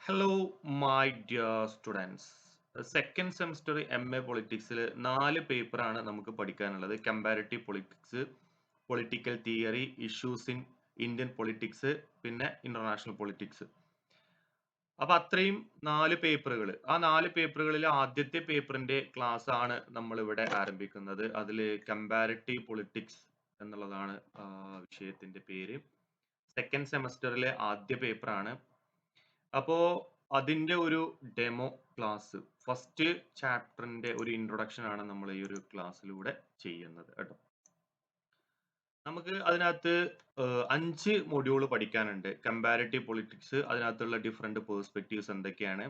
Hello my dear students second semester M A പൊളിറ്റിക്സിൽ നാല് പേപ്പറാണ് നമുക്ക് പഠിക്കാനുള്ളത്. Comparative politics political theory issues in Indian politics പിന്നെ international politics അപ്പൊ അത്രയും നാല് പേപ്പറുകൾ ആ നാല് പേപ്പറുകളിൽ ആദ്യത്തെ പേപ്പറിന്റെ ക്ലാസ് ആണ് നമ്മൾ ഇവിടെ ആരംഭിക്കുന്നത്. അതിൽ കമ്പാരിറ്റീവ് പൊളിറ്റിക്സ് എന്നുള്ളതാണ് വിഷയത്തിന്റെ പേര്. സെക്കൻഡ് സെമസ്റ്ററിലെ ആദ്യ പേപ്പറാണ് അപ്പോ അതിന്റെ ഒരു ഡെമോ ക്ലാസ് ഫസ്റ്റ് ചാപ്റ്ററിന്റെ ഒരു ഇൻട്രൊഡക്ഷൻ ആണ് നമ്മൾ ഈ ഒരു ക്ലാസ്സിലൂടെ ചെയ്യുന്നത് കേട്ടോ. നമുക്ക് അതിനകത്ത് അഞ്ച് മൊഡ്യൂൾ പഠിക്കാനുണ്ട്. കമ്പാരിറ്റീവ് പൊളിറ്റിക്സ് അതിനകത്തുള്ള ഡിഫറെന്റ് പേഴ്സ്പെക്റ്റീവ്സ് എന്തൊക്കെയാണ്?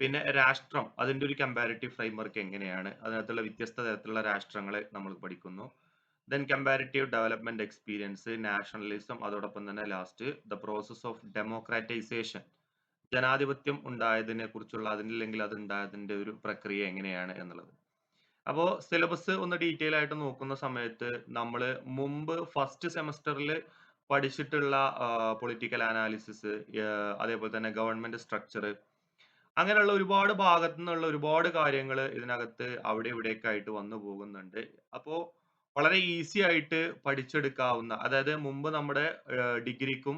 പിന്നെ രാഷ്ട്രം അതിന്റെ ഒരു കമ്പാരിറ്റീവ് ഫ്രെയിംവർക്ക് എങ്ങനെയാണ്? അതിനകത്തുള്ള വ്യത്യസ്ത തരത്തിലുള്ള രാഷ്ട്രങ്ങളെ നമ്മൾ പഠിക്കുന്നു. Then comparative development experience nationalism അതോടൊപ്പം തന്നെ last the process of democratisation ജനാധിപത്യം ഉണ്ടായതിനെ കുറിച്ചുള്ള അതിനില്ലെങ്കിൽ അത് ഉണ്ടായതിന്റെ ഒരു പ്രക്രിയ എങ്ങനെയാണ് എന്നുള്ളത്. അപ്പോൾ സിലബസ് ഒന്ന് ഡീറ്റെയിൽ ആയിട്ട് നോക്കുന്ന സമയത്ത് നമ്മൾ മുമ്പ് ഫസ്റ്റ് സെമസ്റ്ററിൽ പഠിച്ചിട്ടുള്ള പൊളിറ്റിക്കൽ അനാലിസിസ് അതേപോലെ തന്നെ ഗവൺമെന്റ് സ്ട്രക്ചർ അങ്ങനെയുള്ള ഒരുപാട് ഭാഗത്തു നിന്നുള്ള ഒരുപാട് കാര്യങ്ങൾ ഇതിനകത്ത് അവിടെ ഇവിടെയൊക്കെ ആയിട്ട് വന്നു പോകുന്നുണ്ട്. അപ്പോൾ വളരെ ഈസി ആയിട്ട് പഠിച്ചെടുക്കാവുന്ന അതായത് മുമ്പ് നമ്മുടെ ഡിഗ്രിക്കും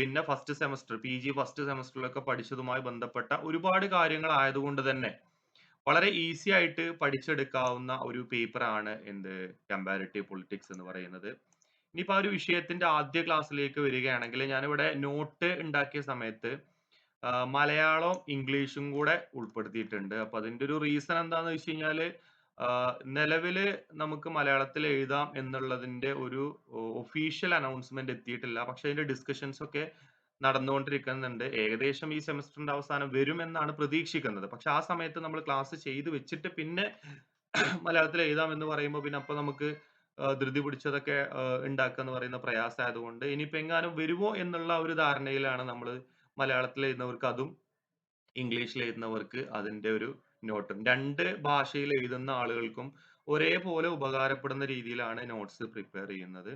പിന്നെ first semester P G first സെമസ്റ്ററിലൊക്കെ പഠിച്ചതുമായി ബന്ധപ്പെട്ട ഒരുപാട് കാര്യങ്ങൾ ആയതുകൊണ്ട് തന്നെ വളരെ ഈസി ആയിട്ട് പഠിച്ചെടുക്കാവുന്ന ഒരു പേപ്പറാണ് എന്ത്? കമ്പാരിറ്റീവ് പൊളിറ്റിക്സ് എന്ന് പറയുന്നത്. ഇനിയിപ്പോൾ ആ ഒരു വിഷയത്തിന്റെ ആദ്യ ക്ലാസ്സിലേക്ക് വരികയാണെങ്കിൽ ഞാനിവിടെ നോട്ട് ഉണ്ടാക്കിയ സമയത്ത് മലയാളവും മലയാളം ഇംഗ്ലീഷും കൂടെ ഉൾപ്പെടുത്തിയിട്ടുണ്ട്. അപ്പൊ അതിന്റെ ഒരു റീസൺ എന്താണെന്ന് വെച്ച് കഴിഞ്ഞാൽ നിലവിൽ നമുക്ക് മലയാളത്തിൽ എഴുതാം എന്നുള്ളതിന്റെ ഒരു ഒഫീഷ്യൽ അനൗൺസ്മെന്റ് എത്തിയിട്ടില്ല. പക്ഷെ അതിന്റെ ഡിസ്കഷൻസ് ഒക്കെ നടന്നുകൊണ്ടിരിക്കുന്നുണ്ട്. ഏകദേശം ഈ സെമസ്റ്ററിന്റെ അവസാനം വരുമെന്നാണ് പ്രതീക്ഷിക്കുന്നത്. പക്ഷെ ആ സമയത്ത് നമ്മൾ ക്ലാസ് ചെയ്ത് വെച്ചിട്ട് പിന്നെ മലയാളത്തിൽ എഴുതാം എന്ന് പറയുമ്പോൾ പിന്നെ അപ്പൊ നമുക്ക് ധൃതി പിടിച്ചതൊക്കെ ഉണ്ടാക്കുക എന്ന് പറയുന്ന പ്രയാസമായതുകൊണ്ട് ഇനിയിപ്പോ എങ്ങാനും വരുമോ എന്നുള്ള ഒരു ധാരണയിലാണ് നമ്മൾ മലയാളത്തിൽ എഴുതുന്നവർക്ക് അതും ഇംഗ്ലീഷിൽ എഴുതുന്നവർക്ക് അതിന്റെ ഒരു നോട്ടും. രണ്ട് ഭാഷയിൽ എഴുതുന്ന ആളുകൾക്കും ഒരേപോലെ ഉപകാരപ്പെടുന്ന രീതിയിലാണ് നോട്ട്സ് പ്രിപ്പയർ ചെയ്യുന്നത്.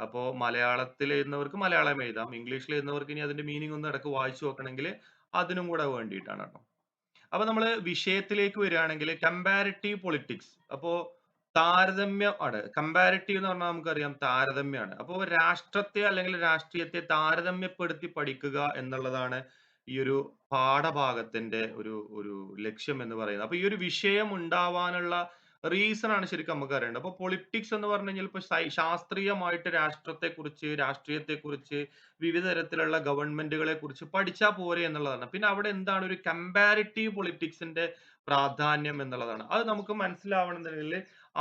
അപ്പോ മലയാളത്തിൽ എഴുതുന്നവർക്ക് മലയാളം എഴുതാം. ഇംഗ്ലീഷിൽ എഴുതുന്നവർക്ക് ഇനി അതിന്റെ മീനിങ് ഒന്ന് ഇടയ്ക്ക് വായിച്ചു നോക്കണമെങ്കിൽ അതിനും കൂടെ വേണ്ടിയിട്ടാണ് കേട്ടോ. അപ്പൊ നമ്മൾ വിഷയത്തിലേക്ക് വരികയാണെങ്കിൽ കമ്പാരിറ്റീവ് പൊളിറ്റിക്സ് അപ്പോ താരതമ്യം ആണ് കമ്പാരിറ്റീവ് എന്ന് പറഞ്ഞാൽ നമുക്കറിയാം താരതമ്യമാണ് അപ്പോൾ രാഷ്ട്രത്തെ അല്ലെങ്കിൽ രാഷ്ട്രീയത്തെ താരതമ്യപ്പെടുത്തി പഠിക്കുക എന്നുള്ളതാണ് ഈ ഒരു പാഠഭാഗത്തിന്റെ ഒരു ഒരു ലക്ഷ്യം എന്ന് പറയുന്നത്. അപ്പൊ ഈ ഒരു വിഷയം ഉണ്ടാവാനുള്ള റീസൺ ആണ് ശരിക്കും നമുക്ക് അറിയേണ്ടത്. അപ്പൊ പൊളിറ്റിക്സ് എന്ന് പറഞ്ഞു കഴിഞ്ഞാൽ ഇപ്പൊ ശാസ്ത്രീയമായിട്ട് രാഷ്ട്രത്തെ കുറിച്ച് രാഷ്ട്രീയത്തെ കുറിച്ച് വിവിധ തരത്തിലുള്ള ഗവൺമെന്റുകളെ കുറിച്ച് പഠിച്ചാൽ പോരെ എന്നുള്ളതാണ്. പിന്നെ അവിടെ എന്താണ് ഒരു കമ്പാരിറ്റീവ് പൊളിറ്റിക്സിന്റെ പ്രാധാന്യം എന്നുള്ളതാണ്. അത് നമുക്ക് മനസ്സിലാവണമെന്നുണ്ടെങ്കിൽ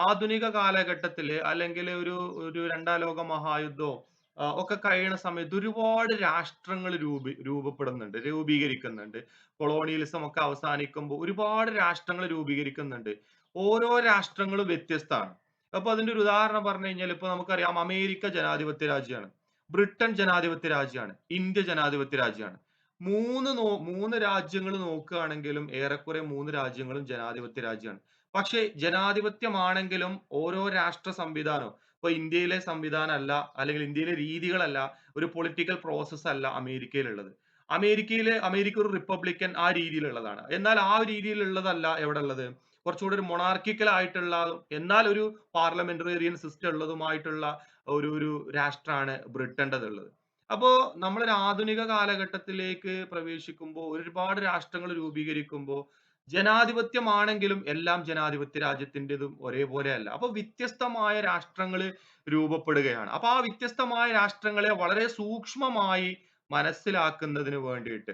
ആധുനിക കാലഘട്ടത്തിൽ അല്ലെങ്കിൽ ഒരു ഒരു രണ്ടാം ലോക മഹായുദ്ധവും ആ, ഒക്കെ കഴിയുന്ന സമയത്ത് ഒരുപാട് രാഷ്ട്രങ്ങൾ രൂപ രൂപപ്പെടുന്നുണ്ട് രൂപീകരിക്കുന്നുണ്ട്. കൊളോണിയലിസം ഒക്കെ അവസാനിക്കുമ്പോൾ ഒരുപാട് രാഷ്ട്രങ്ങൾ രൂപീകരിക്കുന്നുണ്ട്. ഓരോ രാഷ്ട്രങ്ങളും വ്യത്യസ്തമാണ്. അപ്പൊ അതിന്റെ ഒരു ഉദാഹരണം പറഞ്ഞു കഴിഞ്ഞാൽ ഇപ്പൊ നമുക്കറിയാം അമേരിക്ക ജനാധിപത്യ രാജ്യമാണ് ബ്രിട്ടൻ ജനാധിപത്യ രാജ്യമാണ് ഇന്ത്യ ജനാധിപത്യ രാജ്യമാണ്. മൂന്ന് നോ മൂന്ന് രാജ്യങ്ങൾ നോക്കുകയാണെങ്കിലും ഏറെക്കുറെ മൂന്ന് രാജ്യങ്ങളും ജനാധിപത്യ രാജ്യമാണ്. പക്ഷേ ജനാധിപത്യമാണെങ്കിലും ഓരോ രാഷ്ട്ര സംവിധാനവും ഇപ്പൊ ഇന്ത്യയിലെ സംവിധാനം അല്ല അല്ലെങ്കിൽ ഇന്ത്യയിലെ രീതികളല്ല ഒരു പൊളിറ്റിക്കൽ പ്രോസസ് അല്ല അമേരിക്കയിലുള്ളത്. അമേരിക്കയിലെ അമേരിക്ക ഒരു റിപ്പബ്ലിക്കൻ ആ രീതിയിലുള്ളതാണ്. എന്നാൽ ആ രീതിയിലുള്ളതല്ല എവിടെ ഉള്ളത് കുറച്ചുകൂടി ഒരു മൊണാർക്കിക്കൽ ആയിട്ടുള്ള എന്നാൽ ഒരു പാർലമെന്റേറിയൻ സിസ്റ്റം ഉള്ളതുമായിട്ടുള്ള ഒരു ഒരു രാഷ്ട്രമാണ് ബ്രിട്ടന്റെതുള്ളത്. അപ്പോൾ അപ്പോ നമ്മൾ ആധുനിക കാലഘട്ടത്തിലേക്ക് പ്രവേശിക്കുമ്പോൾ ഒരുപാട് രാഷ്ട്രങ്ങൾ രൂപീകരിക്കുമ്പോൾ ജനാധിപത്യമാണെങ്കിലും എല്ലാം ജനാധിപത്യ രാജ്യത്തിന്റെതും ഒരേപോലെ അല്ല അപ്പൊ വ്യത്യസ്തമായ രാഷ്ട്രങ്ങൾ രൂപപ്പെടുകയാണ്. അപ്പൊ ആ വ്യത്യസ്തമായ രാഷ്ട്രങ്ങളെ വളരെ സൂക്ഷ്മമായി മനസ്സിലാക്കുന്നതിന് വേണ്ടിയിട്ട്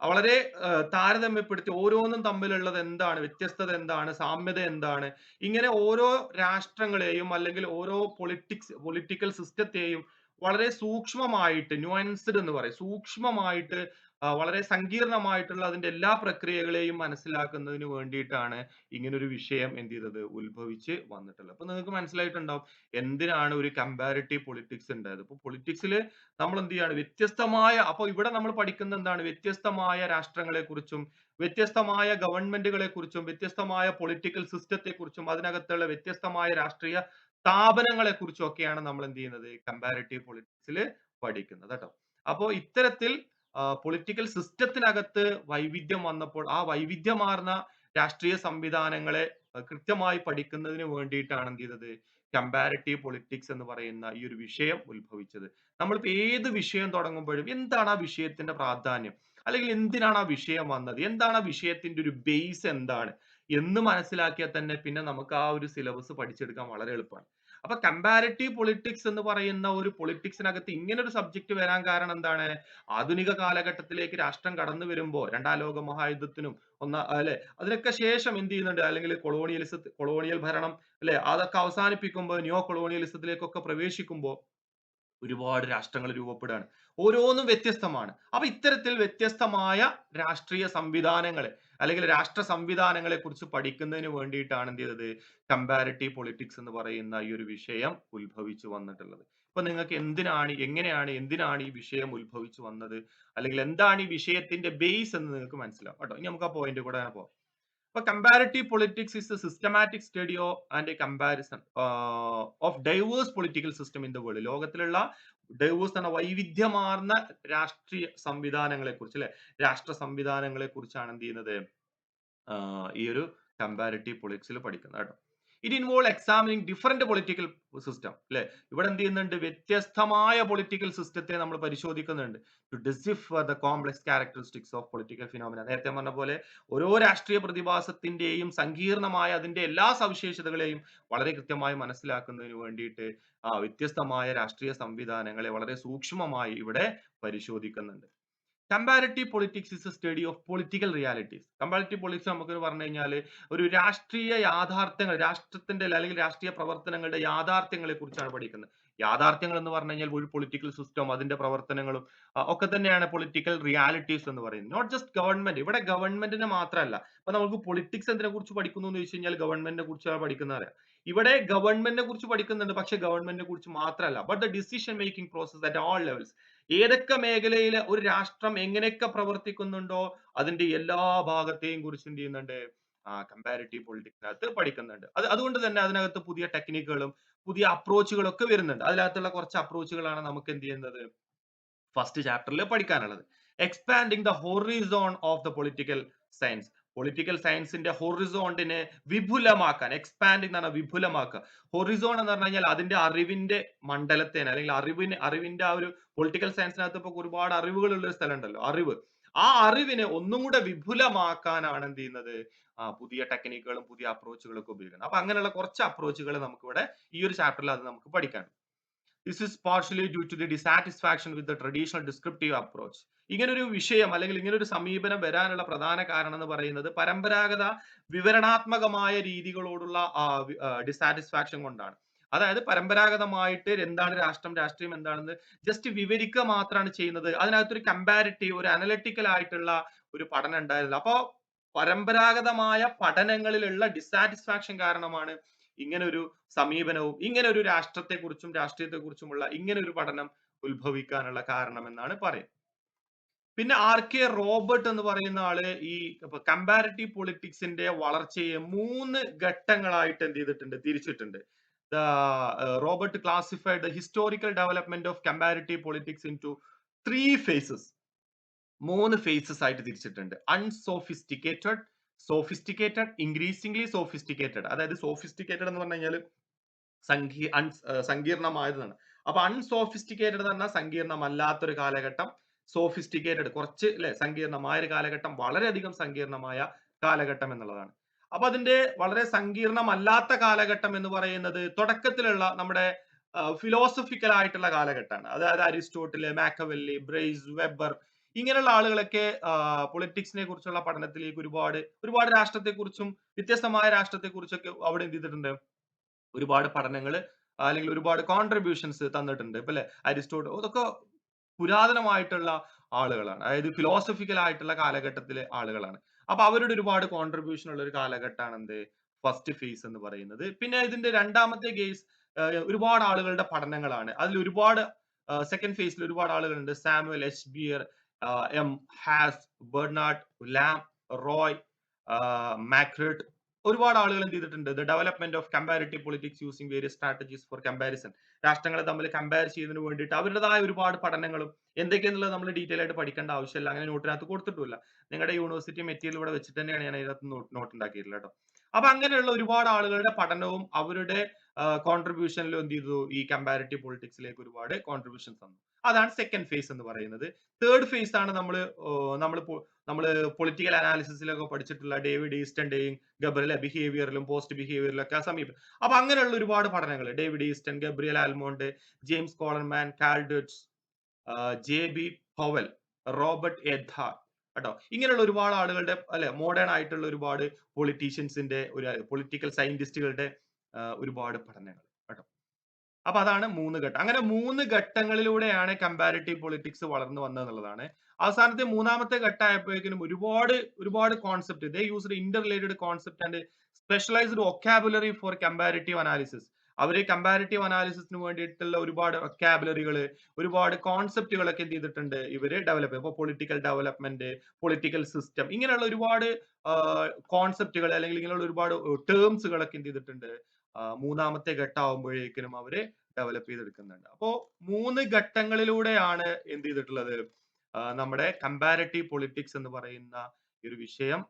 വളരെ താരതമ്യപ്പെടുത്തി ഓരോന്നും തമ്മിലുള്ളത് എന്താണ് വ്യത്യസ്തത എന്താണ് സാമ്യത എന്താണ് ഇങ്ങനെ ഓരോ രാഷ്ട്രങ്ങളെയും അല്ലെങ്കിൽ ഓരോ പൊളിറ്റിക്സ് പൊളിറ്റിക്കൽ സിസ്റ്റത്തെയും വളരെ സൂക്ഷ്മമായിട്ട് ന്യൂൻസ്ഡ് എന്ന് പറയും. സൂക്ഷ്മമായിട്ട് വളരെ സങ്കീർണമായിട്ടുള്ള അതിന്റെ എല്ലാ പ്രക്രിയകളെയും മനസ്സിലാക്കുന്നതിന് വേണ്ടിയിട്ടാണ് ഇങ്ങനെ ഒരു വിഷയം എന്ത് ചെയ്തത്? ഉത്ഭവിച്ച് വന്നിട്ടുള്ളത്. അപ്പൊ നിങ്ങൾക്ക് മനസ്സിലായിട്ടുണ്ടാവും എന്തിനാണ് ഒരു കമ്പാരിറ്റീവ് പൊളിറ്റിക്സ് ഉണ്ടായത്? അപ്പൊ പൊളിറ്റിക്സിൽ നമ്മൾ എന്ത് ചെയ്യാണ്? വ്യത്യസ്തമായ അപ്പൊ ഇവിടെ നമ്മൾ പഠിക്കുന്ന എന്താണ്? വ്യത്യസ്തമായ രാഷ്ട്രങ്ങളെ കുറിച്ചും വ്യത്യസ്തമായ ഗവൺമെന്റുകളെ കുറിച്ചും വ്യത്യസ്തമായ പൊളിറ്റിക്കൽ സിസ്റ്റത്തെ കുറിച്ചും അതിനകത്തുള്ള വ്യത്യസ്തമായ രാഷ്ട്രീയ സ്ഥാപനങ്ങളെ കുറിച്ചും ഒക്കെയാണ് നമ്മൾ എന്ത് ചെയ്യുന്നത്? കമ്പാരിറ്റീവ് പൊളിറ്റിക്സിൽ പഠിക്കുന്നത് കേട്ടോ. അപ്പോ ഇത്തരത്തിൽ പൊളിറ്റിക്കൽ സിസ്റ്റത്തിനകത്ത് വൈവിധ്യം വന്നപ്പോൾ ആ വൈവിധ്യമാർന്ന രാഷ്ട്രീയ സംവിധാനങ്ങളെ കൃത്യമായി പഠിക്കുന്നതിന് വേണ്ടിയിട്ടാണ് എന്ത് ചെയ്തത്? കമ്പാരിറ്റീവ് പൊളിറ്റിക്സ് എന്ന് പറയുന്ന ഈ ഒരു വിഷയം ഉത്ഭവിച്ചത്. നമ്മളിപ്പോൾ ഏത് വിഷയം തുടങ്ങുമ്പോഴും എന്താണ് ആ വിഷയത്തിന്റെ പ്രാധാന്യം? അല്ലെങ്കിൽ എന്തിനാണ് ആ വിഷയം വന്നത്? എന്താണ് ആ വിഷയത്തിന്റെ ഒരു ബേസ് എന്താണ്? എന്ന് മനസ്സിലാക്കിയാൽ തന്നെ പിന്നെ നമുക്ക് ആ ഒരു സിലബസ് പഠിച്ചെടുക്കാൻ വളരെ എളുപ്പമാണ്. അപ്പൊ കമ്പാരിറ്റീവ് പൊളിറ്റിക്സ് എന്ന് പറയുന്ന ഒരു പൊളിറ്റിക്സിനകത്ത് ഇങ്ങനെ ഒരു സബ്ജക്ട് വരാൻ കാരണം എന്താണ്? ആധുനിക കാലഘട്ടത്തിലേക്ക് രാഷ്ട്രം കടന്നു വരുമ്പോൾ രണ്ടാം ലോക മഹായുദ്ധത്തിനും ഒന്ന അല്ലെ? അതിനൊക്കെ ശേഷം എന്ത് ചെയ്യുന്നുണ്ട്? അല്ലെങ്കിൽ കൊളോണിയലിസ കൊളോണിയൽ ഭരണം അല്ലെ? അതൊക്കെ അവസാനിപ്പിക്കുമ്പോൾ ന്യൂ കൊളോണിയലിസത്തിലേക്കൊക്കെ പ്രവേശിക്കുമ്പോൾ ഒരുപാട് രാഷ്ട്രങ്ങൾ രൂപപ്പെടുകയാണ്. ഓരോന്നും വ്യത്യസ്തമാണ്. അപ്പൊ ഇത്തരത്തിൽ വ്യത്യസ്തമായ രാഷ്ട്രീയ സംവിധാനങ്ങളെ അല്ലെങ്കിൽ രാഷ്ട്ര സംവിധാനങ്ങളെ കുറിച്ച് പഠിക്കുന്നതിന് വേണ്ടിയിട്ടാണ് എന്ത് ചെയ്തത്? കമ്പാരിറ്റീവ് പൊളിറ്റിക്സ് എന്ന് പറയുന്ന ഈ ഒരു വിഷയം ഉത്ഭവിച്ചു വന്നിട്ടുള്ളത്. ഇപ്പൊ നിങ്ങൾക്ക് എന്തിനാണ് എങ്ങനെയാണ് എന്തിനാണ് ഈ വിഷയം ഉത്ഭവിച്ചു വന്നത്? അല്ലെങ്കിൽ എന്താണ് ഈ വിഷയത്തിന്റെ ബേസ് എന്ന് നിങ്ങൾക്ക് മനസ്സിലാവും കേട്ടോ. ഇനി നമുക്ക് ആ പോയിന്റ് കൂടെ പോകാം. അപ്പൊ comparative politics is a systematic study and comparison of diverse political system in the world ലോകത്തിലുള്ള ഡൈവേഴ്സ് എന്ന വൈവിധ്യമാർന്ന രാഷ്ട്രീയ സംവിധാനങ്ങളെ കുറിച്ച് അല്ലെ? രാഷ്ട്ര സംവിധാനങ്ങളെ കുറിച്ചാണ് എന്ത് ചെയ്യുന്നത്? ഈ ഒരു കമ്പാരിറ്റീവ് പൊളിറ്റിക്സിൽ പഠിക്കുന്നത് കേട്ടോ. It involve examining different political system അല്ലെ ഇവിടെ എന്ത് ചെയ്യുന്നുണ്ട്? വ്യത്യസ്തമായ പൊളിറ്റിക്കൽ സിസ്റ്റത്തെ നമ്മൾ പരിശോധിക്കുന്നുണ്ട്. To decipher the complex characteristics of political phenomena നേരത്തെ പറഞ്ഞ പോലെ ഓരോ രാഷ്ട്രീയ പ്രതിഭാസത്തിന്റെയും സങ്കീർണമായ അതിന്റെ എല്ലാ സവിശേഷതകളെയും വളരെ കൃത്യമായി മനസ്സിലാക്കുന്നതിന് വേണ്ടിയിട്ട് ആ വ്യത്യസ്തമായ രാഷ്ട്രീയ സംവിധാനങ്ങളെ വളരെ സൂക്ഷ്മമായി ഇവിടെ പരിശോധിക്കുന്നുണ്ട്. Comparative politics is a study of political realities comparative politics നമുക്ക് പറഞ്ഞു കഴിഞ്ഞാൽ ഒരു രാഷ്ട്രീയ യാഥാർത്ഥ്യങ്ങൾ രാഷ്ട്രത്തിന്റെ അല്ലെങ്കിൽ രാഷ്ട്രീയ പ്രവർത്തനങ്ങളുടെ യാഥാർത്ഥ്യങ്ങളെ കുറിച്ചാണ് പഠിക്കുന്നത്. യാഥാർത്ഥ്യങ്ങൾ എന്ന് പറഞ്ഞു കഴിഞ്ഞാൽ ഒരു പൊളിറ്റിക്കൽ സിസ്റ്റം അതിന്റെ പ്രവർത്തനങ്ങളും ഒക്കെ തന്നെയാണ് പൊളിറ്റിക്കൽ റിയാലിറ്റീസ് എന്ന് പറയുന്നത്. നോട്ട് ജസ്റ്റ് ഗവൺമെന്റ് ഇവിടെ ഗവൺമെന്റിനെ മാത്രമല്ല. അപ്പൊ നമുക്ക് പൊളിറ്റിക്സ് എന്തിനെ കുറിച്ച് പഠിക്കുന്നു എന്ന് ചോദിച്ചു കഴിഞ്ഞാൽ ഗവൺമെന്റിനെ കുറിച്ചാണ് പഠിക്കുന്നത് ഇവിടെ ഗവൺമെന്റിനെ കുറിച്ച് പഠിക്കുന്നുണ്ട് പക്ഷെ ഗവൺമെന്റിനെ കുറിച്ച് മാത്രമല്ല. But the decision making process at all levels ഏതൊക്കെ മേഖലയിൽ ഒരു രാഷ്ട്രം എങ്ങനെയൊക്കെ പ്രവർത്തിക്കുന്നുണ്ടോ അതിന്റെ എല്ലാ ഭാഗത്തെയും കുറിച്ച് എന്ത് ചെയ്യുന്നുണ്ട്? ആ കമ്പാരിറ്റീവ് പൊളിറ്റിക്സിനകത്ത് പഠിക്കുന്നുണ്ട്. അത് അതുകൊണ്ട് തന്നെ അതിനകത്ത് പുതിയ ടെക്നിക്കുകളും പുതിയ അപ്രോച്ചുകളൊക്കെ വരുന്നുണ്ട്. അതിനകത്തുള്ള കുറച്ച് അപ്രോച്ചുകളാണ് നമുക്ക് എന്ത് ചെയ്യുന്നത്? ഫസ്റ്റ് ചാപ്റ്ററിൽ പഠിക്കാനുള്ളത്. Expanding the horizon of the political science political സയൻസിന്റെ ഹൊറിസോണ്ടിനെ വിപുലമാക്കാൻ എക്സ്പാൻഡ് എന്നാണ് വിപുലമാക്കുക. ഹൊറിസോൺ എന്ന് പറഞ്ഞു കഴിഞ്ഞാൽ അതിന്റെ അറിവിന്റെ മണ്ഡലത്തേനെ അല്ലെങ്കിൽ അറിവിന് അറിവിന്റെ ആ ഒരു പൊളിറ്റിക്കൽ സയൻസിനകത്ത് ഇപ്പൊ ഒരുപാട് അറിവുകളുള്ള ഒരു സ്ഥലം ഉണ്ടല്ലോ അറിവ്. ആ അറിവിനെ ഒന്നും കൂടെ വിപുലമാക്കാനാണ് എന്ത് ചെയ്യുന്നത്? ആ പുതിയ ടെക്നിക്കുകളും പുതിയ അപ്രോച്ചുകളും ഒക്കെ ഉപയോഗിക്കുന്നത്. അപ്പൊ അങ്ങനെയുള്ള കുറച്ച് അപ്രോച്ചുകൾ നമുക്ക് ഇവിടെ ഈ ഒരു ചാപ്റ്ററിൽ അത് നമുക്ക് പഠിക്കാൻ this is partially due to the dissatisfaction with the traditional descriptive approach ഇങ്ങനെ ഒരു വിഷയം അല്ലെങ്കിൽ ഇങ്ങനൊരു സമീപനം വരാനുള്ള പ്രധാന കാരണം എന്ന് പറയുന്നത് പരമ്പരാഗത വിവരണാത്മകമായ രീതികളോടുള്ള ഡിസാറ്റിസ്ഫാക്ഷൻ കൊണ്ടാണ്. അതായത് പരമ്പരാഗതമായിട്ട് എന്താണ് രാഷ്ട്രം രാഷ്ട്രീയം എന്താണെന്ന് ജസ്റ്റ് വിവരിക്കുക മാത്രമാണ് ചെയ്യുന്നത്. അതിനകത്തൊരു കമ്പാരിറ്റീവ് ഒരു അനലറ്റിക്കൽ ആയിട്ടുള്ള ഒരു പഠനം ഉണ്ടായിരുന്നില്ല. അപ്പോ പരമ്പരാഗതമായ പഠനങ്ങളിലുള്ള ഡിസാറ്റിസ്ഫാക്ഷൻ കാരണമാണ് ഇങ്ങനെ ഒരു സമീപനവും ഇങ്ങനെ ഒരു രാഷ്ട്രത്തെ കുറിച്ചും രാഷ്ട്രീയത്തെ കുറിച്ചുമുള്ള ഇങ്ങനെ ഒരു പഠനം ഉത്ഭവിക്കാനുള്ള കാരണം എന്നാണ് പറയുന്നത്. പിന്നെ ആർ കെ റോബർട്ട് എന്ന് പറയുന്ന ആൾ ഈ കമ്പാരിറ്റീവ് പൊളിറ്റിക്സിന്റെ വളർച്ചയെ മൂന്ന് ഘട്ടങ്ങളായിട്ട് എന്ത് ചെയ്തിട്ടുണ്ട് തിരിച്ചിട്ടുണ്ട്. Robert classified the historical development of comparative politics in two three phases മൂന്ന് ഫേസസ് ആയിട്ട് തിരിച്ചിട്ടുണ്ട്. അൺസോഫിസ്റ്റിക്കേറ്റഡ് സോഫിസ്റ്റിക്കേറ്റഡ് ഇൻക്രീസിംഗ്ലി സോഫിസ്റ്റിക്കേറ്റഡ് അതായത് സോഫിസ്റ്റിക്കേറ്റഡ് എന്ന് പറഞ്ഞു കഴിഞ്ഞാൽ അൺ സങ്കീർണമായതാണ്. അപ്പൊ അൺസോഫിസ്റ്റിക്കേറ്റഡ് എന്ന് പറഞ്ഞാൽ സങ്കീർണമല്ലാത്തൊരു കാലഘട്ടം. സോഫിസ്റ്റിക്കേറ്റഡ് കുറച്ച് അല്ലെ സങ്കീർണമായ ഒരു കാലഘട്ടം വളരെയധികം സങ്കീർണമായ കാലഘട്ടം എന്നുള്ളതാണ്. അപ്പൊ അതിന്റെ വളരെ സങ്കീർണമല്ലാത്ത കാലഘട്ടം എന്ന് പറയുന്നത് തുടക്കത്തിലുള്ള നമ്മുടെ ഫിലോസഫിക്കൽ ആയിട്ടുള്ള കാലഘട്ടമാണ്. അതായത് അരിസ്റ്റോട്ടിൽ മാക്കവെല്ലി ബ്രെയ്സ് വെബർ ഇങ്ങനെയുള്ള ആളുകളൊക്കെ പൊളിറ്റിക്സിനെ കുറിച്ചുള്ള പഠനത്തിലേക്ക് ഒരുപാട് ഒരുപാട് രാഷ്ട്രത്തെക്കുറിച്ചും വ്യത്യസ്തമായ രാഷ്ട്രത്തെക്കുറിച്ചൊക്കെ അവിടെ എന്ത് ചെയ്തിട്ടുണ്ട്? ഒരുപാട് പഠനങ്ങൾ അല്ലെങ്കിൽ ഒരുപാട് കോൺട്രിബ്യൂഷൻസ് തന്നിട്ടുണ്ട്. ഇപ്പൊ അല്ലെ അരിസ്റ്റോട്ടിൽ അതൊക്കെ പുരാതനമായിട്ടുള്ള ആളുകളാണ്. അതായത് ഫിലോസഫിക്കൽ ആയിട്ടുള്ള കാലഘട്ടത്തിലെ ആളുകളാണ്. അപ്പൊ അവരുടെ ഒരുപാട് കോൺട്രിബ്യൂഷൻ ഉള്ള ഒരു കാലഘട്ടമാണ് എന്ത്? ഫസ്റ്റ് ഫേസ് എന്ന് പറയുന്നത്. പിന്നെ ഇതിന്റെ രണ്ടാമത്തെ കേസ് ഒരുപാട് ആളുകളുടെ പഠനങ്ങളാണ്. അതിൽ ഒരുപാട് സെക്കൻഡ് ഫേസിൽ ഒരുപാട് ആളുകളുണ്ട്. Samuel H. Beer M. Haas Bernard Lam Roy Macridis ഒരുപാട് ആളുകൾ എന്ത് ചെയ്തിട്ടുണ്ട്? The development of comparative politics using various strategies for comparison രാഷ്ട്രങ്ങളെ തമ്മിൽ കമ്പയർ ചെയ്യുന്നതിന് വേണ്ടിയിട്ട് അവരുടേതായ ഒരുപാട് പഠനങ്ങളും എന്തൊക്കെയെന്നുള്ളത് നമ്മൾ ഡീറ്റെയിൽ ആയിട്ട് പഠിക്കേണ്ട ആവശ്യമില്ല. അങ്ങനെ നോട്ടിനകത്ത് കൊടുത്തിട്ടില്ല നിങ്ങളുടെ യൂണിവേഴ്സിറ്റി മെറ്റീരിയൽ ഇവിടെ വെച്ചിട്ട് തന്നെയാണ് ഞാൻ അതിനകത്ത് നോട്ട് ഉണ്ടാക്കിയിട്ടുള്ളത് കേട്ടോ. അപ്പൊ അങ്ങനെയുള്ള ഒരുപാട് ആളുകളുടെ പഠനവും അവരുടെ കോൺട്രിബ്യൂഷനിലും എന്ത് ചെയ്തു? ഈ കമ്പാരിറ്റീവ് പൊളിറ്റിക്സിലേക്ക് ഒരുപാട് കോൺട്രിബ്യൂഷൻ തന്നു അതാണ് സെക്കൻഡ് ഫേസ് എന്ന് പറയുന്നത്. തേർഡ് ഫേസ് ആണ് നമ്മൾ നമ്മൾ നമ്മൾ പൊളിറ്റിക്കൽ അനാലിസിസിലൊക്കെ പഠിച്ചിട്ടുള്ള ഡേവിഡ് ഈസ്റ്റന്റെയും ഗബ്രിയൽ ബിഹേവിയറിലും പോസ്റ്റ് ബിഹേവിയറിലും ഒക്കെ സമീപം. അപ്പൊ അങ്ങനെയുള്ള ഒരുപാട് പഠനങ്ങൾ. David Easton Gabriel Almond James Coleman കാൽഡറ്റ്സ് J B Powell Robert എദ്ഹാർ കേട്ടോ? ഇങ്ങനെയുള്ള ഒരുപാട് ആളുകളുടെ അല്ലെ മോഡേൺ ആയിട്ടുള്ള ഒരുപാട് പൊളിറ്റീഷ്യൻസിന്റെ ഒരു പൊളിറ്റിക്കൽ സയന്റിസ്റ്റുകളുടെ ഒരുപാട് പഠനങ്ങൾ കേട്ടോ? അപ്പൊ അതാണ് മൂന്ന് ഘട്ടം. അങ്ങനെ മൂന്ന് ഘട്ടങ്ങളിലൂടെയാണ് കമ്പാരിറ്റീവ് പൊളിറ്റിക്സ് വളർന്നു വന്നതെന്നുള്ളതാണ്. അവസാനത്തെ മൂന്നാമത്തെ ഘട്ടമായപ്പോഴേക്കും ഒരുപാട് ഒരുപാട് concept they used interrelated concept and specialized vocabulary for comparative analysis our comparative അനാലിസിസിന് വേണ്ടിയിട്ടുള്ള ഒരുപാട് വൊക്കാബുലറികൾ ഒരുപാട് കോൺസെപ്റ്റുകളൊക്കെ എന്ത് ചെയ്തിട്ടുണ്ട്? ഇവർ ഡെവലപ്പ് ചെയ്യും പൊളിറ്റിക്കൽ ഡെവലപ്മെന്റ് പൊളിറ്റിക്കൽ സിസ്റ്റം ഇങ്ങനെയുള്ള ഒരുപാട് കോൺസെപ്റ്റുകൾ അല്ലെങ്കിൽ ഇങ്ങനെയുള്ള ഒരുപാട് ടേംസുകളൊക്കെ എന്ത് ചെയ്തിട്ടുണ്ട്? മൂന്നാമത്തെ ഘട്ടമാകുമ്പോഴേക്കിനും അവർ ഡെവലപ്പ് ചെയ്തെടുക്കുന്നുണ്ട്. അപ്പോ മൂന്ന് ഘട്ടങ്ങളിലൂടെയാണ് എന്ത് ചെയ്തിട്ടുള്ളത്? നമ്മുടെ കമ്പാരിറ്റീവ് പൊളിറ്റിക്സ് എന്ന് പറയുന്ന ഒരു വിഷയം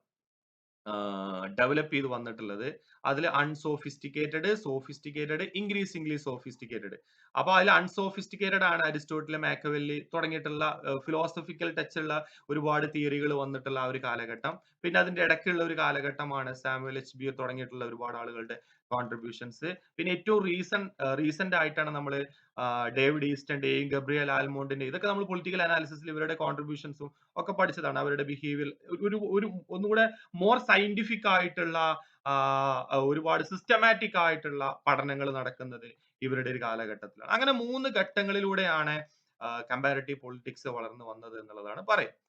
ഡെവലപ്പ് ചെയ്ത് വന്നിട്ടുള്ളത്. അതിൽ അൺസോഫിസ്റ്റിക്കേറ്റഡ് സോഫിസ്റ്റിക്കേറ്റഡ് ഇൻക്രീസിംഗ്ലി സോഫിസ്റ്റിക്കേറ്റഡ് അപ്പൊ അതിൽ അൺസോഫിസ്റ്റിക്കേറ്റഡ് ആണ് അരിസ്റ്റോട്ടിൽ മാക്കവെല്ലി തുടങ്ങിയിട്ടുള്ള ഫിലോസഫിക്കൽ ടച്ച് ഉള്ള ഒരുപാട് തിയറികൾ വന്നിട്ടുള്ള ആ ഒരു കാലഘട്ടം. പിന്നെ അതിന്റെ ഇടയ്ക്കുള്ള ഒരു കാലഘട്ടമാണ് സാമുവൽ എച്ച് ബി തുടങ്ങിയിട്ടുള്ള ഒരുപാട് ആളുകളുടെ കോൺട്രിബ്യൂഷൻസ് പിന്നെ ഏറ്റവും റീസൺ റീസെന്റ് ആയിട്ടാണ് നമ്മൾ ഡേവിഡ് ഈസ്റ്റന്റെയും ഗബ്രിയൽ ആൽമോണ്ടിന്റെ ഇതൊക്കെ നമ്മൾ പൊളിറ്റിക്കൽ അനാലിസിസിൽ ഇവരുടെ കോൺട്രിബ്യൂഷൻസും ഒക്കെ പഠിച്ചതാണ്. അവരുടെ ബിഹേവിയർ ഒരു ഒരു ഒന്നുകൂടെ മോർ സയന്റിഫിക് ആയിട്ടുള്ള ഒരുപാട് സിസ്റ്റമാറ്റിക് ആയിട്ടുള്ള പഠനങ്ങൾ നടക്കുന്നത് ഇവരുടെ ഒരു കാലഘട്ടത്തിലാണ്. അങ്ങനെ മൂന്ന് ഘട്ടങ്ങളിലൂടെയാണ് കമ്പാരിറ്റീവ് പൊളിറ്റിക്സ് വളർന്നു വന്നത് എന്നുള്ളതാണ് പറയുന്നത്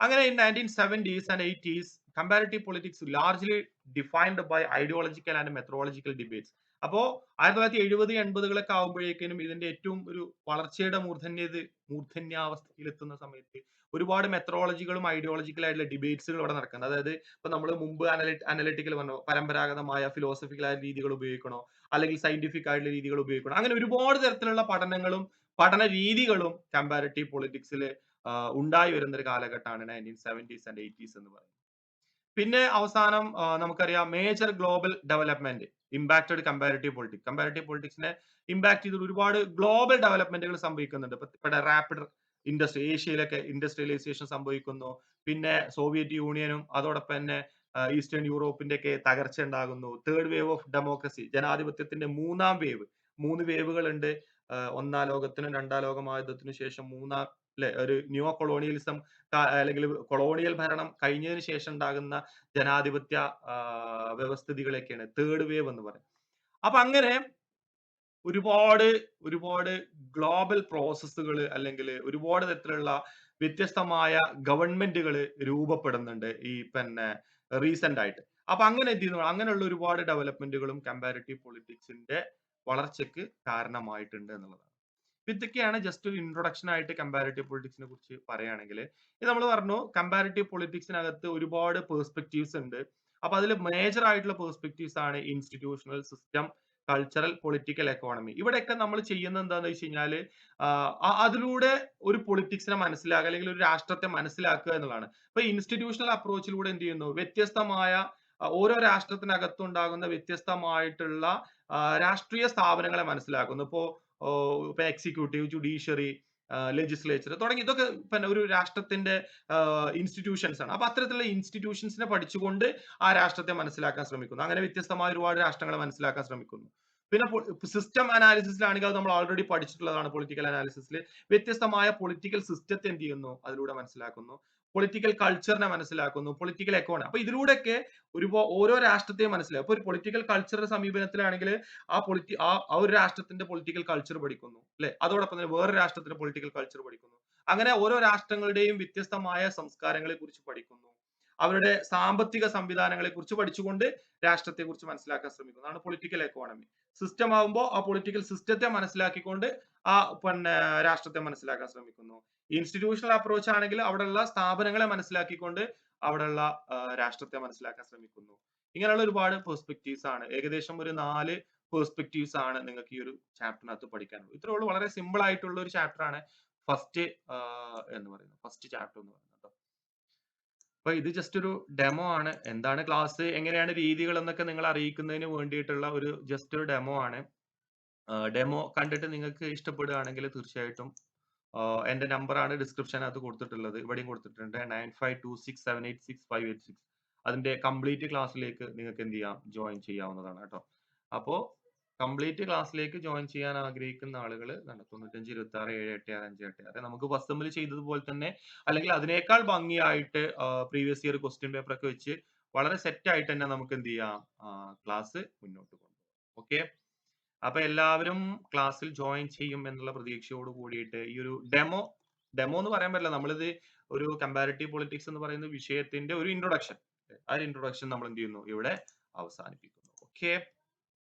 അങ്ങനെ in nineteen seventies and eighties comparative politics largely defined by ideological and methodological debates അപ്പോൾ ആയിരത്തി തൊള്ളായിരത്തി എഴുപത് എൺപതുകളൊക്കെ ആകുമ്പോഴേക്കും ഇതിന്റെ ഏറ്റവും ഒരു വളർച്ചയുടെ മൂർധന്യത് മൂർധന്യാവസ്ഥയിലെത്തുന്ന സമയത്ത് ഒരുപാട് മെത്രോളജികളും ഐഡിയോളജിക്കൽ ആയിട്ടുള്ള ഡിബേറ്റ്സുകൾ ഇവിടെ നടക്കുന്നത് അതായത് ഇപ്പൊ നമ്മൾ മുമ്പ് അനലിറ്റിക്കൽ പറഞ്ഞു പരമ്പരാഗതമായ ഫിലോസഫിക്കൽ ആയ രീതികൾ ഉപയോഗിക്കണോ അല്ലെങ്കിൽ സയന്റിഫിക് ആയിട്ടുള്ള രീതികൾ ഉപയോഗിക്കണോ അങ്ങനെ ഒരുപാട് തരത്തിലുള്ള പഠനങ്ങളും പഠന രീതികളും കമ്പാരിറ്റീവ് പൊളിറ്റിക്സിൽ ഉണ്ടായി വരുന്ന ഒരു കാലഘട്ടമാണ് നയന്റീൻ സെവന്റീസ് ആൻഡ് എയ്റ്റീസ് എന്ന് പറയുന്നത്. പിന്നെ അവസാനം നമുക്കറിയാം major global development impacted comparative politics comparative പൊളിറ്റിക്സിനെ impact ചെയ്തിട്ട് ഒരുപാട് ഗ്ലോബൽ ഡെവലപ്മെന്റുകൾ സംഭവിക്കുന്നുണ്ട്. ഇപ്പൊ റാപ്പിഡ് ഇൻഡസ്ട്രി ഏഷ്യയിലൊക്കെ ഇൻഡസ്ട്രിയലൈസേഷൻ സംഭവിക്കുന്നു. പിന്നെ സോവിയറ്റ് യൂണിയനും അതോടൊപ്പം തന്നെ ഈസ്റ്റേൺ യൂറോപ്പിന്റെ ഒക്കെ തകർച്ച ഉണ്ടാകുന്നു. തേർഡ് വേവ് ഓഫ് ഡെമോക്രസി ജനാധിപത്യത്തിന്റെ മൂന്നാം വേവ് മൂന്ന് വേവുകൾ ഉണ്ട്. ഒന്നാം ലോകത്തിനും രണ്ടാം ലോക മഹായുദ്ധത്തിനു ശേഷം മൂന്നാം അല്ലെ ഒരു ന്യൂ കൊളോണിയലിസം അല്ലെങ്കിൽ കൊളോണിയൽ ഭരണം കഴിഞ്ഞതിന് ശേഷം ഉണ്ടാകുന്ന ജനാധിപത്യ വ്യവസ്ഥിതികളൊക്കെയാണ്. തേർഡ് വേവ് എന്ന് പറയുന്നത് അപ്പൊ അങ്ങനെ ഒരുപാട് ഒരുപാട് ഗ്ലോബൽ പ്രോസസ്സുകൾ അല്ലെങ്കിൽ ഒരുപാട് തരത്തിലുള്ള വ്യത്യസ്തമായ ഗവൺമെന്റുകൾ രൂപപ്പെടുന്നുണ്ട് ഈ പിന്നെ റീസെന്റ് ആയിട്ട്. അപ്പൊ അങ്ങനെ എന്ത് ചെയ്യുന്നു? അങ്ങനെയുള്ള ഒരുപാട് ഡെവലപ്മെന്റുകളും കമ്പാരിറ്റീവ് പൊളിറ്റിക്സിന്റെ വളർച്ചയ്ക്ക് കാരണമായിട്ടുണ്ട് എന്നുള്ളതാണ്. ഇതൊക്കെയാണ് ജസ്റ്റ് ഒരു ഇൻട്രൊഡക്ഷൻ ആയിട്ട് കമ്പാരിറ്റീവ് പൊളിറ്റിക്സിനെ കുറിച്ച് പറയുകയാണെങ്കിൽ ഇത് നമ്മൾ പറഞ്ഞു കമ്പാരിറ്റീവ് പൊളിറ്റിക്സിനകത്ത് ഒരുപാട് പേഴ്സ്പെക്റ്റീവ്സ് ഉണ്ട്. അപ്പൊ അതിൽ മേജർ ആയിട്ടുള്ള പേഴ്സ്പെക്റ്റീവ്സ് ആണ് institutional system cultural political economy ഇവിടെയൊക്കെ നമ്മൾ ചെയ്യുന്നത് എന്താണെന്ന് വെച്ച് കഴിഞ്ഞാൽ അതിലൂടെ ഒരു പൊളിറ്റിക്സിനെ മനസ്സിലാക്കുക അല്ലെങ്കിൽ ഒരു രാഷ്ട്രത്തെ മനസ്സിലാക്കുക എന്നുള്ളതാണ്. ഇപ്പൊ ഇൻസ്റ്റിറ്റ്യൂഷണൽ അപ്രോച്ചിലൂടെ എന്ത് ചെയ്യുന്നു? വ്യത്യസ്തമായ ഓരോ രാഷ്ട്രത്തിനകത്തുണ്ടാകുന്ന വ്യത്യസ്തമായിട്ടുള്ള രാഷ്ട്രീയ സ്ഥാപനങ്ങളെ മനസ്സിലാക്കുന്നു. ഇപ്പൊ എക്സിക്യൂട്ടീവ് ജുഡീഷ്യറി ലെജിസ്ലേച്ചർ തുടങ്ങി. ഇതൊക്കെ പിന്നെ ഒരു രാഷ്ട്രത്തിന്റെ ഇൻസ്റ്റിറ്റ്യൂഷൻസ് ആണ്. അപ്പൊ അത്തരത്തിലുള്ള ഇൻസ്റ്റിറ്റ്യൂഷൻസിനെ പഠിച്ചുകൊണ്ട് ആ രാഷ്ട്രത്തെ മനസ്സിലാക്കാൻ ശ്രമിക്കുന്നു. അങ്ങനെ വ്യത്യസ്തമായ ഒരുപാട് രാഷ്ട്രങ്ങളെ മനസ്സിലാക്കാൻ ശ്രമിക്കുന്നു. പിന്നെ സിസ്റ്റം അനാലിസിസിലാണെങ്കിൽ അത് നമ്മൾ ഓൾറെഡി പഠിച്ചിട്ടുള്ളതാണ്. പൊളിറ്റിക്കൽ അനാലിസിസിൽ വ്യത്യസ്തമായ പൊളിറ്റിക്കൽ സിസ്റ്റത്തെ എന്ത് ചെയ്യുന്നു? അതിലൂടെ മനസ്സിലാക്കുന്നു. പൊളിറ്റിക്കൽ കൾച്ചറിനെ മനസ്സിലാക്കുന്നു പൊളിറ്റിക്കൽ എക്കോണമി അപ്പൊ ഇതിലൂടെയൊക്കെ ഒരു ഓരോ രാഷ്ട്രത്തെയും മനസ്സിലാക്കും അപ്പൊ ഒരു പൊളിറ്റിക്കൽ കൾച്ചറിന്റെ സമീപനത്തിലാണെങ്കിൽ ആ പൊളിറ്റി ആ ഒരു രാഷ്ട്രത്തിന്റെ പൊളിറ്റിക്കൽ കൾച്ചർ പഠിക്കുന്നു അല്ലെ? അതോടൊപ്പം തന്നെ വേറെ രാഷ്ട്രത്തിന്റെ പൊളിറ്റിക്കൽ കൾച്ചർ പഠിക്കുന്നു. അങ്ങനെ ഓരോ രാഷ്ട്രങ്ങളുടെയും വ്യത്യസ്തമായ സംസ്കാരങ്ങളെ കുറിച്ച് പഠിക്കുന്നു. അവരുടെ സാമ്പത്തിക സംവിധാനങ്ങളെ കുറിച്ച് പഠിച്ചുകൊണ്ട് രാഷ്ട്രത്തെ കുറിച്ച് മനസ്സിലാക്കാൻ ശ്രമിക്കുന്നതാണ് പൊളിറ്റിക്കൽ എക്കോണമി സിസ്റ്റം ആവുമ്പോൾ ആ പൊളിറ്റിക്കൽ സിസ്റ്റത്തെ മനസ്സിലാക്കിക്കൊണ്ട് ആ പിന്നെ രാഷ്ട്രത്തെ മനസ്സിലാക്കാൻ ശ്രമിക്കുന്നു. ഇൻസ്റ്റിറ്റ്യൂഷണൽ അപ്രോച്ച് ആണെങ്കിൽ അവിടെയുള്ള സ്ഥാപനങ്ങളെ മനസ്സിലാക്കിക്കൊണ്ട് അവിടെയുള്ള രാഷ്ട്രത്തെ മനസ്സിലാക്കാൻ ശ്രമിക്കുന്നു. ഇങ്ങനെയുള്ള ഒരുപാട് പെർസ്പെക്റ്റീവ്സ് ആണ്. ഏകദേശം ഒരു നാല് പെർസ്പെക്റ്റീവ്സ് ആണ് നിങ്ങൾക്ക് ഈ ഒരു ചാപ്റ്ററിനകത്ത് പഠിക്കാനുള്ളത്. ഇത്രേ ഉള്ളൂ. വളരെ സിമ്പിൾ ആയിട്ടുള്ള ഒരു ചാപ്റ്റർ ആണ്. ഫസ്റ്റ് എന്ന് പറയുന്നത്. ഫസ്റ്റ് ചാപ്റ്റർ എന്ന് പറയുന്നത്. അപ്പൊ ഇത് ജസ്റ്റ് ഒരു ഡെമോ ആണ്. എന്താണ് ക്ലാസ് എങ്ങനെയാണ് രീതികൾ എന്നൊക്കെ നിങ്ങൾ അറിയിക്കുന്നതിന് വേണ്ടിയിട്ടുള്ള ഒരു ജസ്റ്റ് ഒരു ഡെമോ ആണ്. ഡെമോ കണ്ടിട്ട് നിങ്ങൾക്ക് ഇഷ്ടപ്പെടുകയാണെങ്കിൽ തീർച്ചയായിട്ടും എന്റെ നമ്പർ ആണ് ഡിസ്ക്രിപ്ഷനകത്ത് കൊടുത്തിട്ടുള്ളത്. ഇവിടെയും കൊടുത്തിട്ടുണ്ട് nine five two six seven eight six five eight six അതിന്റെ കംപ്ലീറ്റ് ക്ലാസ്സിലേക്ക് നിങ്ങൾക്ക് എന്ത് ചെയ്യാം? ജോയിൻ ചെയ്യാവുന്നതാണ് കേട്ടോ. അപ്പോ കംപ്ലീറ്റ് ക്ലാസ്സിലേക്ക് ജോയിൻ ചെയ്യാൻ ആഗ്രഹിക്കുന്ന ആളുകൾ തൊണ്ണൂറ്റഞ്ച് ഇരുപത്തി ആറ് ഏഴ് എട്ട് ആറ് അഞ്ച് എട്ട് ആറ്. നമുക്ക് ഫസ്റ്റ് സെമ്മിൽ ചെയ്തതുപോലെ തന്നെ അല്ലെങ്കിൽ അതിനേക്കാൾ ഭംഗിയായിട്ട് പ്രീവിയസ് ഇയർ ക്വസ്റ്റ്യൻ പേപ്പർ ഒക്കെ വെച്ച് വളരെ സെറ്റ് ആയിട്ട് തന്നെ നമുക്ക് എന്ത് ചെയ്യാം? ക്ലാസ് മുന്നോട്ട് കൊണ്ടുപോകാം. ഓക്കെ അപ്പൊ എല്ലാവരും ക്ലാസ്സിൽ ജോയിൻ ചെയ്യും എന്നുള്ള പ്രതീക്ഷയോട് കൂടിയിട്ട് ഈ ഒരു ഡെമോ ഡെമോ എന്ന് പറയാൻ പറ്റില്ല. നമ്മളിത് ഒരു കമ്പാരിറ്റീവ് പൊളിറ്റിക്സ് എന്ന് പറയുന്ന വിഷയത്തിന്റെ ഒരു ഇൻട്രൊഡക്ഷൻ ആ ഒരു ഇൻട്രൊഡക്ഷൻ നമ്മൾ എന്ത് ചെയ്യുന്നു? ഇവിടെ അവസാനിപ്പിക്കുന്നു. ഓക്കെ